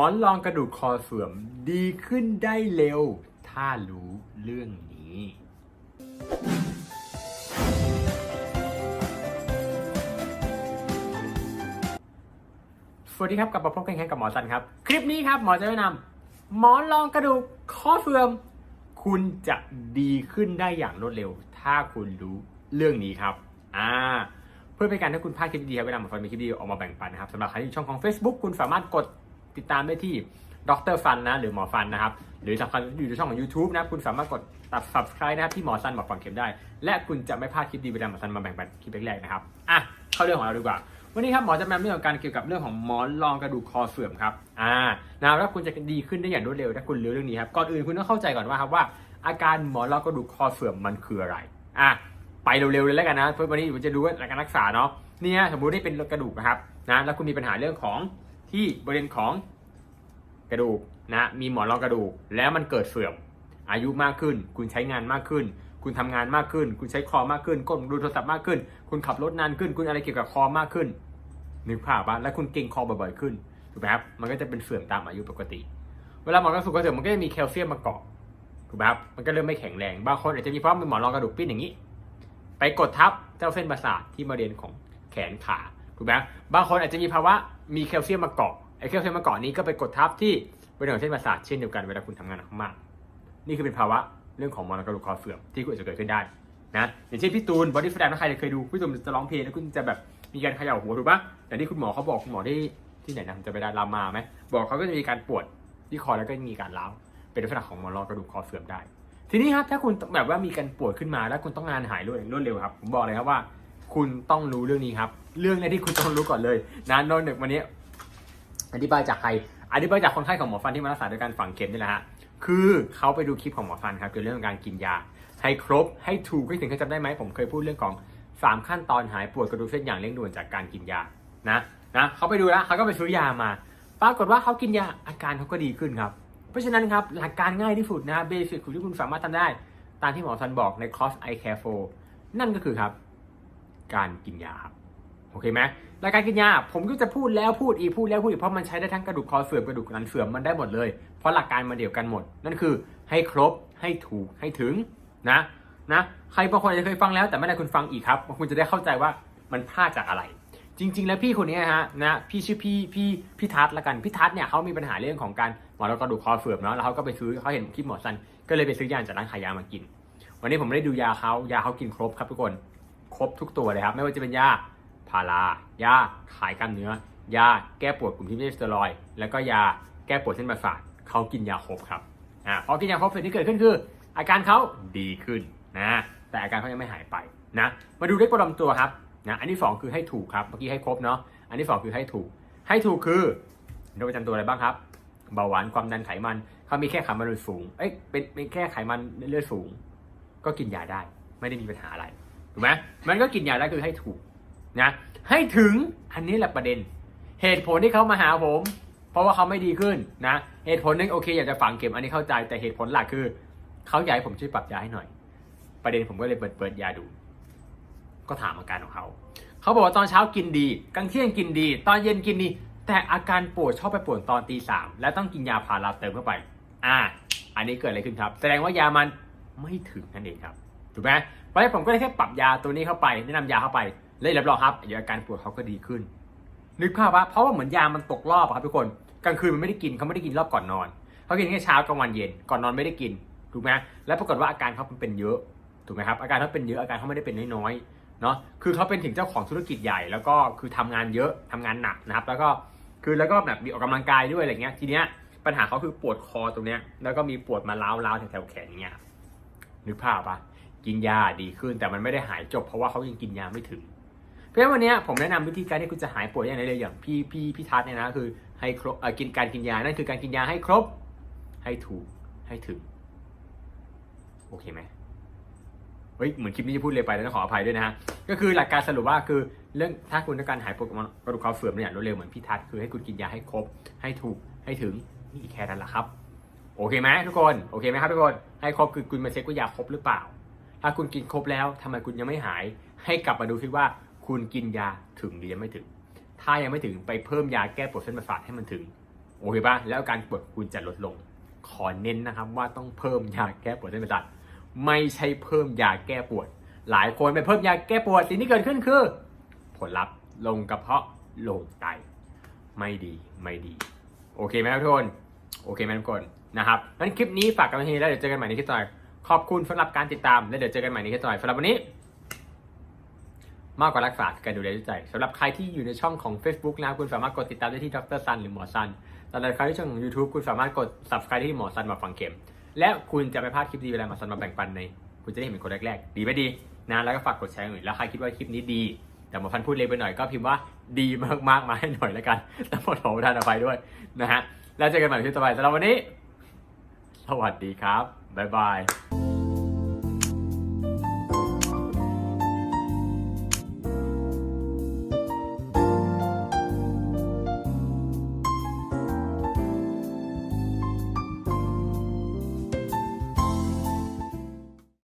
หมอนรองกระดูกคอเสื่อมดีขึ้นได้เร็ว ถ้ารู้เรื่องนี้ สวัสดีครับกลับมาพบกันอีกครั้งกับหมอสันครับ คลิปนี้ครับหมอจะแนะนำหมอนรองกระดูกข้อเสื่อม คุณจะดีขึ้นได้อย่างรวดเร็ว ถ้าคุณรู้เรื่องนี้ครับ อ่าเพื่อเป็นการให้คุณพลาดคลิปดีครับเวลาหมอฟันมีคลิปดีออกมาแบ่งปันนะครับสำหรับใครที่อยู่ช่องของ Facebook คุณสามารถกด ติดตามได้ที่ดรฟันนะหรือหมอฟันนะครับ หรือสำคัญอยู่ในช่องของ YouTube นะคุณสามารถกดตัด subscribe นะครับที่หมอสันหมอฟันเข็มได้ และคุณจะไม่พลาดคลิปดีเวลาหมอสันมาแบ่งปันคลิปแรกๆนะครับอะเข้าเรื่องของเราดีกว่า วันนี้ครับหมอจะมาเรื่องของการเกี่ยวกับเรื่องของหมอนรองกระดูกคอเสื่อมครับอ่านะแล้วคุณจะดีขึ้นได้อย่างรวดเร็วถ้าคุณรู้เรื่องนี้ครับก่อนอื่นคุณต้องเข้าใจก่อนว่าครับว่า อาการหมอนรองกระดูกคอเสื่อมมันคืออะไรอะไปเร็วๆเลยแล้วกันนะเพื่อวันนี้ผมจะดูว่าการรักษาเนาะเนี่ยสมมุตินี่เป็นกระดูกนะครับนะแล้วคุณมีปัญหาเรื่องของ ที่บริเวณของกระดูกนะมีหมอนรองกระดูก แล้วมันเกิดเสื่อม อายุมากขึ้น คุณใช้งานมากขึ้น คุณทำงานมากขึ้น คุณใช้คอมากขึ้นก้มดูโทรศัพท์มากขึ้น คุณขับรถนานขึ้น คุณอะไรเกี่ยวกับคอมากขึ้นนึกภาพปะแล้วคุณเก่งคอบ่อยๆขึ้นถูกไหมครับมันก็จะเป็นเสื่อมตามอายุปกติ เวลาหมอนกระดูกกระเสื่อมมันก็จะมีแคลเซียมมาเกาะถูกไหมครับมันก็เริ่มไม่แข็งแรงบางคนอาจจะมีเพราะเป็นหมอนรองกระดูกปิ้นอย่างนี้ ไปกดทับเจ้าเส้นประสาทที่บริเวณของแขนขาถูกไหมบางคนอาจจะมีภาวะ มีแคลเซียมมาเกาะไอ้แคลเซียมมาเกาะนี้ก็ไปกดทับที่บริเวณของเส้นประสาทเช่นเดียวกันเวลาคุณทำงานหนักมากนี่คือเป็นภาวะเรื่องของมรณกระดูกคอเสื่อมที่คุณอาจจะเกิดขึ้นได้นะอย่างเช่นพี่ตูนบอดี้แฟลถ้าใครเคยดูพี่ตูนจะร้องเพลงแล้วคุณจะแบบมีการเขย่าหัวถูกปะอย่ที่คุณหมอเขาบอกคุณหมอที่ที่ไหนนะจะไปได้รามาไหมบอกเขาก็จะมีการปวดที่คอแล้วก็มีการร้าวเป็นลักษณะของมรณกระดูกคอเสื่อมได้ ทีนี้ครับถ้าคุณแบบว่ามีการปวดขึ้นมาแล้วคุณต้องงานหายรวดเร็วครับผมบอกเลยครับว่า คุณต้องรู้เรื่องนี้ครับ เรื่องแรกที่คุณต้องรู้ก่อนเลยนะนอนหนึ่งวันนี้อธิบายจากใครอธิบายจากคนไข้ของหมอฟันที่มารักษาด้วยการฝังเข็มนี่แหละฮะคือเขาไปดูคลิปของหมอฟันครับเกี่ยวกับเรื่องการกินยา ให้ครบให้ถูกให้ถึงเคยจำได้ไหมผมเคยพูดเรื่องของ 3 ขั้นตอนหายปวดกระดูกเส้นอย่างเร่งด่วนจากการกินยานะนะเขาไปดูแล้วเขาก็ไปซื้อยามาปรากฏว่าเขากินยาอาการเขาก็ดีขึ้นครับ เพราะฉะนั้นครับหลักการง่ายที่สุดนะเบสิกที่คุณสามารถทำได้ ตามที่หมอฟันบอกในคอร์ส I Care for นั่นก็คือครับ การกินยาครับโอเคไหมรายการกินยาผมก็จะพูดแล้วพูดอีกพูดแล้วพูดอีกเพราะมันใช้ได้ทั้งกระดูกคอเสื่อมกระดูกสันเสื่อมมันได้หมดเลย เพราะหลักการมันเดียวกันหมด นั่นคือให้ครบให้ถูกให้ถึงนะนะใครบางคนอาจจะเคยฟังแล้วแต่ไม่ได้คุณฟังอีกครับคุณจะได้เข้าใจว่ามันพลาดจากอะไร จริง ๆ แล้วพี่คนนี้ฮะนะพี่ชื่อพี่พี่พี่ทัศน์ละกันพี่ทัศน์เนี่ยเขามีปัญหาเรื่องของการหมอนรองกระดูกคอเสื่อมเนาะแล้วเขาก็ไปซื้อเขาเห็นคลิปหมอซันก็เลยไปซื้อยาจากร้านขายยามากิน วันนี้ผมได้ดูยาเขายาเขากินครบครับทุกคน ครบทุกตัวเลยครับ ไม่ว่าจะเป็นยาพารายาขายกล้ามเนื้อ ยาแก้ปวดกลุ่มที่ไม่ใช่สเตียรอยด์แล้วก็ยาแก้ปวดเส้นประสาทเขากินยาครบครับอ่าพอกินยาครบสิ่งที่เกิดขึ้นคือ อาการเขาดีขึ้นนะแต่อาการเขายังไม่หายไปนะมาดูเลขประจำตัวครับนะอันที่สองคือให้ถูกครับเมื่อกี้ให้ครบเนาะอันที่สองคือให้ถูก ให้ถูกคือโรคประจำตัวอะไรบ้างครับเบาหวานความดันไขมันเขามีแค่ไขมันเลือดสูงเอ้ยเป็นเป็นแค่ไขมันเลือดสูง ก็กินยาได้ไม่ได้มีปัญหาอะไร ถูกไหมมันก็กินยาได้คือให้ถูกนะให้ถึงอันนี้แหละประเด็น เหตุผลที่เขามาหาผม เพราะว่าเขาไม่ดีขึ้นนะ เหตุผลนึงโอเคอยากจะฝังเข็มอันนี้เข้าใจแต่เหตุผลหลักคือเขาอยากให้ผมช่วยปรับยาให้หน่อย ประเด็นผมก็เลยเปิดเปิดยาดู ก็ถามอาการของเขาเขาบอกว่าตอนเช้ากินดีกลางเที่ยงกินดี ตอนเย็นกินดี แต่อาการปวดชอบไปปวดตอนตีสามและต้องกินยาพาราเติมเข้าไป อ่า อันนี้เกิดอะไรขึ้นครับ แสดงว่ายามันไม่ถึงนั่นเองครับ ถูกไหมเพราะฉะนั้นผมก็เลยแค่ปรับยาตัวนี้เข้าไปแนะนำยาเข้าไปเลยรับรองครับอาการปวดเขาก็ดีขึ้น นึกภาพว่าเพราะว่าเหมือนยามันตกรอบครับทุกคนกลางคืนมันไม่ได้กินเขาไม่ได้กินรอบก่อนนอนเขากินแค่เช้ากลางวันเย็นก่อนนอนไม่ได้กินถูกไหมแล้วปรากฏว่าอาการเขาเป็นเยอะถูกไหมครับอาการเขาเป็นเยอะอาการเขาไม่ได้เป็นน้อยๆเนาะคือเขาเป็นถึงเจ้าของธุรกิจใหญ่ แล้วก็คือทำงานเยอะทำงานหนักนะครับ แล้วก็คือแล้วก็แบบมีออกกำลังกายด้วยอะไรเงี้ยทีเนี้ยปัญหาเขาคือปวดคอตรงเนี้ยแล้วก็มีปวดมาล้าวๆแถวๆแขนอย่างเงี้ยนึกภาพปะ กินยาดีขึ้น แต่มันไม่ได้หายจบเพราะว่าเขายังกินยาไม่ถึง เพราะฉะนั้นวันนี้ผมแนะนำวิธีการที่คุณจะหายป่วดอย่างไรเลยอย่างพี่พี่พี่ทัศน์เนี่ยนะคือให้ครบกินการกินยานั่นคือการกินยาให้ครบ ให้ถูกให้ถึง โอเคไหมเฮ้ยเหมือนคลิปนี้จะพูดเลยไปแล้วต้องขออภัยด้วยนะฮะก็คือหลักการสรุปว่าคือเรื่องถ้าคุณต้องการหายปวดกระดูกคอเสื่อมเนี่ยรวดเร็วเหมือนพี่ทัศน์คือให้คุณกินยาให้ครบ ให้ถูกให้ถึงนี่แค่นั้นแหละครับ โอเคไหมทุกคนโอเคไหมครับทุกคนให้ครบคือคุณมาเช็คว่ายาครบหรือเปล่า ถ้าคุณกินครบแล้วทำไมคุณยังไม่หาย ให้กลับมาดูซิว่าคุณกินยาถึงหรือยังไม่ถึง ถ้ายังไม่ถึงไปเพิ่มยาแก้ปวดเส้นประสาทให้มันถึงโอเคปะแล้วการปวดคุณจะลดลง ขอเน้นนะครับว่าต้องเพิ่มยาแก้ปวดเส้นประสาทไม่ใช่เพิ่มยาแก้ปวด หลายคนไปเพิ่มยาแก้ปวดสิ่งที่เกิดขึ้นคือ ผลลัพธ์ลงกระเพาะลงไตไม่ดีไม่ดี โอเคไหมครับทุกคนโอเคไหมทุกคนนะครับงั้นคลิปนี้ฝากกันที่แล้วเดี๋ยวเจอกันใหม่ในคลิปต่อ ขอบคุณสำหรับการติดตาม และเดี๋ยวเจอกันใหม่ในคลิปต่อไปสำหรับวันนี้ มากกว่ารักษาคือการดูแลด้วยใจสำหรับใครที่อยู่ในช่องของ Facebook นะครับคุณสามารถกดติดตามได้ที่ดรซันหรือหมอซันสำหรับใครที่ช่องของ YouTube คุณสามารถกด subscribe ที่หมอซันมาฟังเข็ม และคุณจะไม่พลาดคลิปดีเวลาหมอซันมาแบ่งปันใน คุณจะได้เห็นเป็นคนแรกๆ ดีไม่ดีนะแล้วก็ฝากกดแชร์หน่อยแล้วใครคิดว่าคลิปนี้ดี แต่หมอฟันพูดเร็วไปหน่อยก็พิมพ์ว่าดีมากๆมาให้หน่อยแล้วกันต้องขอโทษประทานอภัยด้วยนะฮะแล้วเจอกันใหม่คลิปต่อไปสำหรับวันนี้ สวัสดีครับบ๊ายบาย